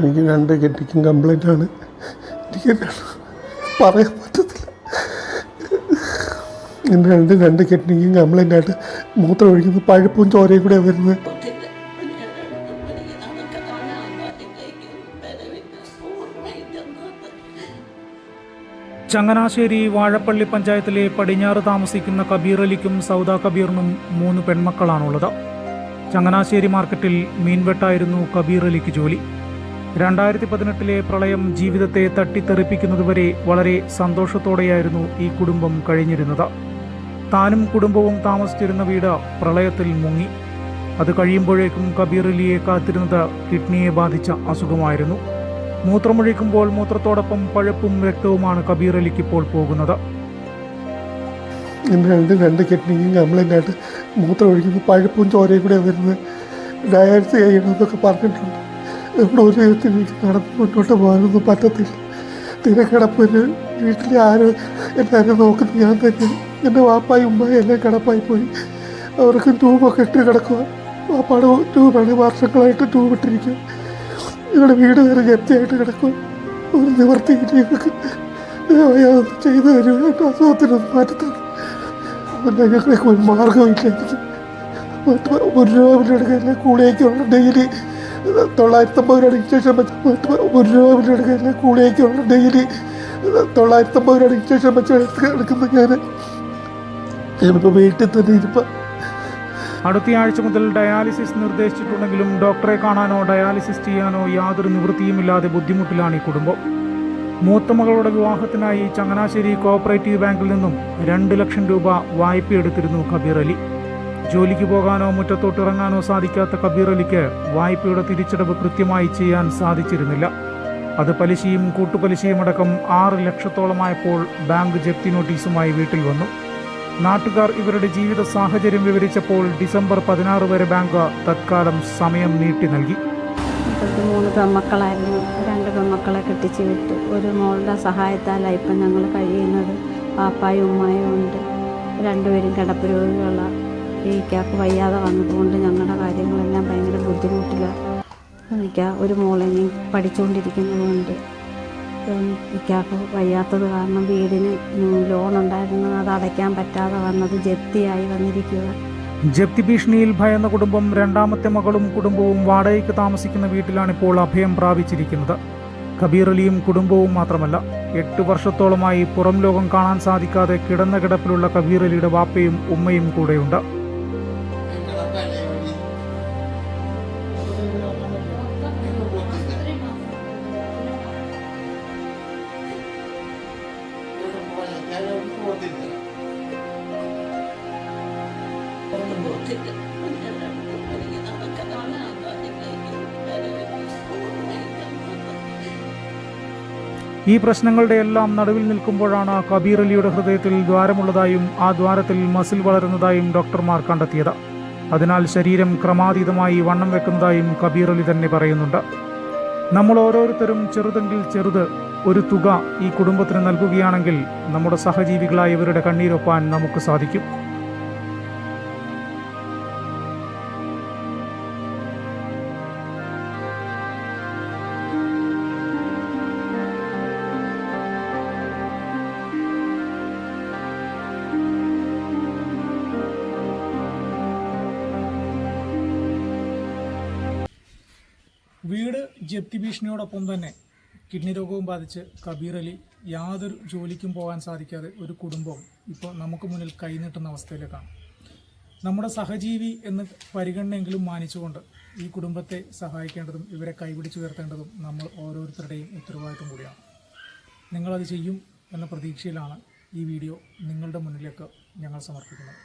എനിക്ക് രണ്ട് കിഡ്നിക്കും കംപ്ലൈന്റ് ആണ്. എനിക്ക് പറയാൻ പറ്റത്തില്ല. എന്റെ രണ്ട് രണ്ട് കിഡ്നിക്കും കംപ്ലൈന്റ് ആയിട്ട് മൂത്രം ഒഴിക്കുന്നത് പഴുപ്പും ചോരയും കൂടെ വരുന്നത്. ചങ്ങനാശ്ശേരി വാഴപ്പള്ളി പഞ്ചായത്തിലെ പടിഞ്ഞാറ് താമസിക്കുന്ന കബീർ അലിക്കും സൗദ കബീറിനും മൂന്ന് പെൺമക്കളാണുള്ളത്. ചങ്ങനാശ്ശേരി മാർക്കറ്റിൽ മീൻവെട്ടായിരുന്നു കബീർ അലിക്ക് ജോലി. രണ്ടായിരത്തി പതിനെട്ടിലെ പ്രളയം ജീവിതത്തെ തട്ടിത്തെറിപ്പിക്കുന്നതുവരെ വളരെ സന്തോഷത്തോടെയായിരുന്നു ഈ കുടുംബം കഴിഞ്ഞിരുന്നത്. താനും കുടുംബവും താമസിച്ചിരുന്ന വീട് പ്രളയത്തിൽ മുങ്ങി. അത് കഴിയുമ്പോഴേക്കും കബീർ അലിയെ കാത്തിരുന്നത് കിഡ്നിയെ ബാധിച്ച അസുഖമായിരുന്നു. മൂത്രമൊഴിക്കുമ്പോൾ മൂത്രത്തോടൊപ്പം പഴുപ്പും രക്തവുമാണ് കബീർ അലിക്ക് ഇപ്പോൾ പോകുന്നത്. രണ്ട് രണ്ട് കിഡ്നിക്കും കംപ്ലൈന്റ് ആയിട്ട് മൂത്രം ഒഴിക്കുമ്പോൾ പഴുപ്പും ചോരയും കൂടെ വരുന്നത്. ഡയാലിസിസ് ചെയ്യണമെന്നൊക്കെ പറഞ്ഞിട്ടുണ്ട്. ഇവിടെ ഒരു എനിക്ക് നടന്ന് മുന്നോട്ട് പോകാനൊന്നും പറ്റത്തില്ല. തിരക്കിടപ്പിന് വീട്ടിലെ ആരും എല്ലാവരും നോക്കുന്നത് ഞാൻ തന്നെ. എന്റെ വാപ്പായി ഉമ്മായി എല്ലാം കിടപ്പായി പോയി. അവർക്ക് ട്യൂബൊക്കെ ഇട്ട് കിടക്കുക. വാപ്പാട് ട്യൂബാണ് വർഷങ്ങളായിട്ട് ട്യൂബ് ഇട്ടിരിക്കുക ഇവിടെ വീട് വരെ ജപ്തിയായിട്ട് കിടക്കുക. ഒരു നിവർത്തിയില്ല ഞങ്ങൾക്ക് അതൊന്നും ചെയ്തു തരുമോ എന്റെ അസുഖത്തിനൊന്നും മാറ്റത്താണ് പിന്നെ ഞങ്ങൾക്ക് ഒരു മാർഗമില്ല എനിക്ക് ഒരു രൂപ എടുക്കില്ല കൂളിയേക്ക് വേണം ഡെയിലി തൊള്ളായിരത്തമ്പത് രൂപ ഇൻജക്ഷൻ ഒരു രൂപ എടുക്കുന്ന കൂളിയേക്ക് വേണം ഡെയിലി തൊള്ളായിരത്തമ്പത് രൂപ ഇൻജക്ഷൻ എടുക്കുന്ന ഞാൻ ഞാനിപ്പോൾ വീട്ടിൽ തന്നെ ഇരിപ്പം. അടുത്തയാഴ്ച മുതൽ ഡയാലിസിസ് നിർദ്ദേശിച്ചിട്ടുണ്ടെങ്കിലും ഡോക്ടറെ കാണാനോ ഡയാലിസിസ് ചെയ്യാനോ യാതൊരു നിവൃത്തിയുമില്ലാതെ ബുദ്ധിമുട്ടിലാണ് ഈ കുടുംബം. മൂത്ത മകളുടെ വിവാഹത്തിനായി ചങ്ങനാശ്ശേരി കോ ഓപ്പറേറ്റീവ് ബാങ്കിൽ നിന്നും രണ്ട് ലക്ഷം രൂപ വായ്പയെടുത്തിരുന്നു കബീർ അലി. ജോലിക്ക് പോകാനോ മുറ്റത്തോട്ട് മുറ്റത്തോട്ടിറങ്ങാനോ സാധിക്കാത്ത കബീർ അലിക്ക് വായ്പയുടെ തിരിച്ചടവ് കൃത്യമായി ചെയ്യാൻ സാധിച്ചിരുന്നില്ല. അത് പലിശയും കൂട്ടുപലിശയും അടക്കം ആറ് ലക്ഷത്തോളമായപ്പോൾ ബാങ്ക് ജപ്തി നോട്ടീസുമായി വീട്ടിൽ വന്നു. നാട്ടുകാർ ഇവരുടെ ജീവിത സാഹചര്യം വിവരിച്ചപ്പോൾ ഡിസംബർ പതിനാറ് വരെ ബാങ്ക് തത്കാലം സമയം നീട്ടി നൽകി. മൂന്ന് പെൺമക്കളായിരുന്നു. രണ്ട് പെൺമക്കളെ കെട്ടിച്ച് വിട്ടു. ഒരു മോളുടെ സഹായത്താലാണ് ഇപ്പം ഞങ്ങൾ കഴിയുന്നത്. പാപ്പായും ഉമ്മായും ഉണ്ട്. രണ്ടുപേരും കിടപ്പ് രോഗികളാണ് ഈക്കാക്ക് വയ്യാതെ വന്നതുകൊണ്ട് ഞങ്ങളുടെ കാര്യങ്ങളെല്ലാം ഭയങ്കര ബുദ്ധിമുട്ടിലാണ്. എനിക്ക് ഒരു മോളെ ഞാൻ പഠിച്ചുകൊണ്ടിരിക്കുന്നതുകൊണ്ട് ഇക്കാക്ക് വയ്യാത്തത് കാരണം വീടിന് ലോൺ ഉണ്ടായിരുന്നു അത് അടയ്ക്കാൻ പറ്റാതെ വന്നത് ജപ്തിയായി വന്നിരിക്കുക ജപ്തി ഭീഷണിയിൽ ഭയന്ന കുടുംബം രണ്ടാമത്തെ മകളും കുടുംബവും വാടകയ്ക്ക് താമസിക്കുന്ന വീട്ടിലാണ് ഇപ്പോൾ അഭയം പ്രാപിച്ചിരിക്കുന്നത്. കബീർ അലിയും കുടുംബവും മാത്രമല്ല എട്ട് വർഷത്തോളമായി പുറം ലോകം കാണാൻ സാധിക്കാതെ കിടന്ന കിടപ്പിലുള്ള കബീർ അലിയുടെ വാപ്പയും ഉമ്മയും കൂടെയുണ്ട്. ഈ പ്രശ്നങ്ങളുടെ എല്ലാം നടുവിൽ നിൽക്കുമ്പോഴാണ് കബീർ അലിയുടെ ഹൃദയത്തിൽ ദ്വാരമുള്ളതായും ആ ദ്വാരത്തിൽ മസിൽ വളരുന്നതായും ഡോക്ടർമാർ കണ്ടെത്തിയത്. അതിനാൽ ശരീരം ക്രമാതീതമായി വണ്ണം വെക്കുന്നതായും കബീർ അലി തന്നെ പറയുന്നുണ്ട്. നമ്മൾ ഓരോരുത്തരും ചെറുതെങ്കിൽ ചെറുത് ഒരു തുക ഈ കുടുംബത്തിന് നൽകുകയാണെങ്കിൽ നമ്മുടെ സഹജീവികളായവരുടെ കണ്ണീരൊപ്പാൻ നമുക്ക് സാധിക്കും. വീട് ജപ്തി ഭീഷണിയോടൊപ്പം തന്നെ കിഡ്നി രോഗവും ബാധിച്ച് കബീർ അലി യാതൊരു ജോലിക്കും പോകാൻ സാധിക്കാതെ ഒരു കുടുംബം ഇപ്പോൾ നമുക്ക് മുന്നിൽ കൈനീട്ടുന്ന അവസ്ഥയിലേക്കാണ്. നമ്മുടെ സഹജീവി എന്ന് പരിഗണനയെങ്കിലും മാനിച്ചുകൊണ്ട് ഈ കുടുംബത്തെ സഹായിക്കേണ്ടതും ഇവരെ കൈപിടിച്ചുയർത്തേണ്ടതും നമ്മൾ ഓരോരുത്തരുടെയും ഉത്തരവാദിത്വം കൂടിയാണ്. നിങ്ങളത് ചെയ്യും എന്ന പ്രതീക്ഷയിലാണ് ഈ വീഡിയോ നിങ്ങളുടെ മുന്നിലേക്ക് ഞങ്ങൾ സമർപ്പിക്കുന്നത്.